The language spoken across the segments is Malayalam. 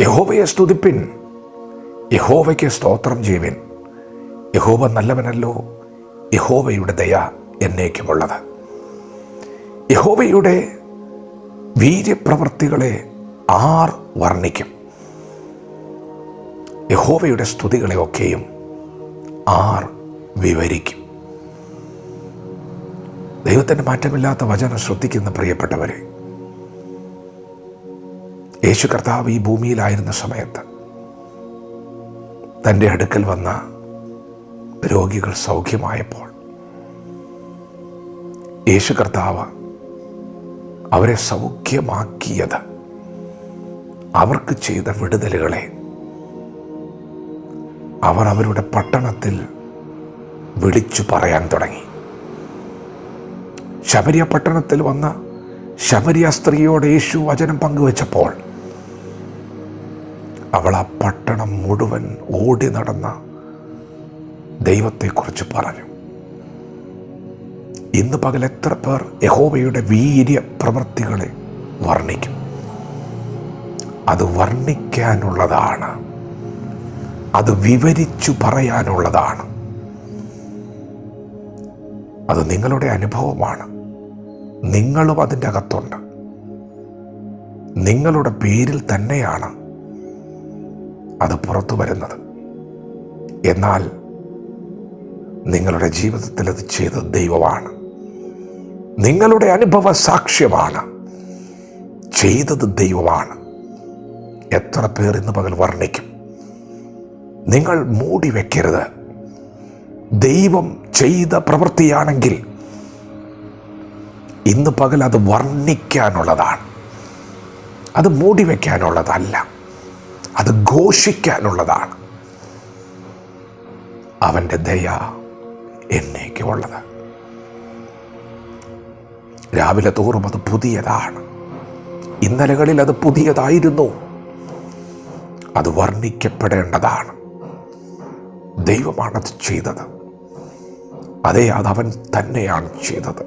യഹോവയെ സ്തുതിപ്പിൻ. യഹോവയ്ക്ക് സ്തോത്രം ജീവൻ യഹോവ നല്ലവനല്ലോ. യഹോവയുടെ ദയ എന്നേക്കുമുള്ളത്. യഹോവയുടെ വീര്യപ്രവൃത്തികളെ ആർ വർണിക്കും. യഹോവയുടെ സ്തുതികളെ ഒക്കെയും ആർ വിവരിക്കും. ദൈവത്തിന്റെ മാറ്റമില്ലാത്ത വചനം ശ്രദ്ധിക്കുന്ന പ്രിയപ്പെട്ടവരെ യേശു കർത്താവ് ഈ ഭൂമിയിലായിരുന്ന സമയത്ത് തന്റെ അടുക്കൽ വന്ന രോഗികൾ സൗഖ്യമായപ്പോൾ യേശു കർത്താവ് അവരെ സൗഖ്യമാക്കിയത് അവർക്ക് ചെയ്ത വിടുതലുകളെ അവർ അവരുടെ പട്ടണത്തിൽ വിളിച്ചു പറയാൻ തുടങ്ങി. ശബരിയ പട്ടണത്തിൽ വന്ന ശബരിയ സ്ത്രീയോട് യേശു വചനം പങ്കുവച്ചപ്പോൾ അവൾ ആ പട്ടണം മുഴുവൻ ഓടി നടന്ന ദൈവത്തെക്കുറിച്ച് പറഞ്ഞു. ഇന്ന് പകൽ എത്ര പേർ യഹോബയുടെ വീര്യ പ്രവൃത്തികളെ വർണിക്കും? അത് വർണിക്കാനുള്ളതാണ്. അത് വിവരിച്ചു പറയാനുള്ളതാണ്. അത് നിങ്ങളുടെ അനുഭവമാണ്. നിങ്ങളും അതിന്റെ അകത്തുണ്ട്. നിങ്ങളുടെ പേരിൽ തന്നെയാണ് അത് പുറത്തു വരുന്നത്. എന്നാൽ നിങ്ങളുടെ ജീവിതത്തിൽ അത് ചെയ്ത ദൈവമാണ്. നിങ്ങളുടെ അനുഭവ സാക്ഷ്യമാണ്. ചെയ്തത് ദൈവമാണ്. എത്ര പേർ ഇന്ന് പകൽ വർണിക്കും. നിങ്ങൾ മൂടി വെക്കരുത്. ദൈവം ചെയ്ത പ്രവൃത്തിയാണെങ്കിൽ ഇന്ന് പകൽ അത് വർണിക്കാനുള്ളതാണ്. അത് മൂടി വയ്ക്കാനുള്ളതല്ല അത് ഘോഷിക്കാനുള്ളതാണ്. അവന്റെ ദയ എന്നേക്കുമുള്ളത് രാവിലെ തോറും അത് പുതിയതാണ്. ഇന്നലകളിൽ അത് പുതിയതായിരുന്നു. അത് വർണിക്കപ്പെടേണ്ടതാണ്. ദൈവമാണത് ചെയ്തത്. അതേ അത് അവൻ തന്നെയാണ് ചെയ്തത്.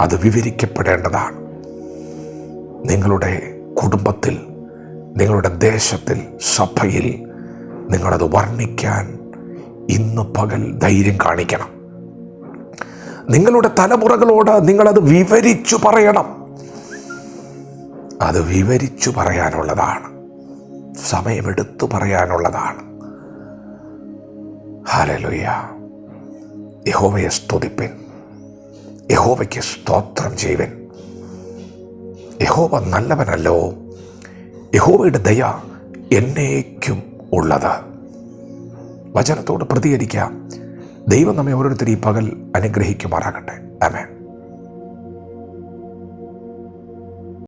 അത് വിവരിക്കപ്പെടേണ്ടതാണ്. നിങ്ങളുടെ കുടുംബത്തിൽ നിങ്ങളുടെ ദേശത്തിൽ സഭയിൽ നിങ്ങളത് വർണിക്കാൻ ഇന്ന് പകൽ ധൈര്യം കാണിക്കണം. നിങ്ങളുടെ തലമുറകളോട് നിങ്ങളത് വിവരിച്ചു പറയണം. അത് വിവരിച്ചു പറയാനുള്ളതാണ്. സമയമെടുത്തു പറയാനുള്ളതാണ്. ഹാലലുയ്യ യഹോവയെ സ്തുതിപ്പിൻ. യഹോവയ്ക്ക് സ്തോത്രം ചെയ്യുവൻ. യഹോവ നല്ലവനല്ലോ. യഹോവയുടെ ദയ എന്നേക്കും ഉള്ളത്. വചനത്തോട് പ്രതികരിക്കാം. ദൈവം നമ്മെ ഓരോരുത്തരും ഈ പകൽ അനുഗ്രഹിക്കുമാറാകട്ടെ. അമേൻ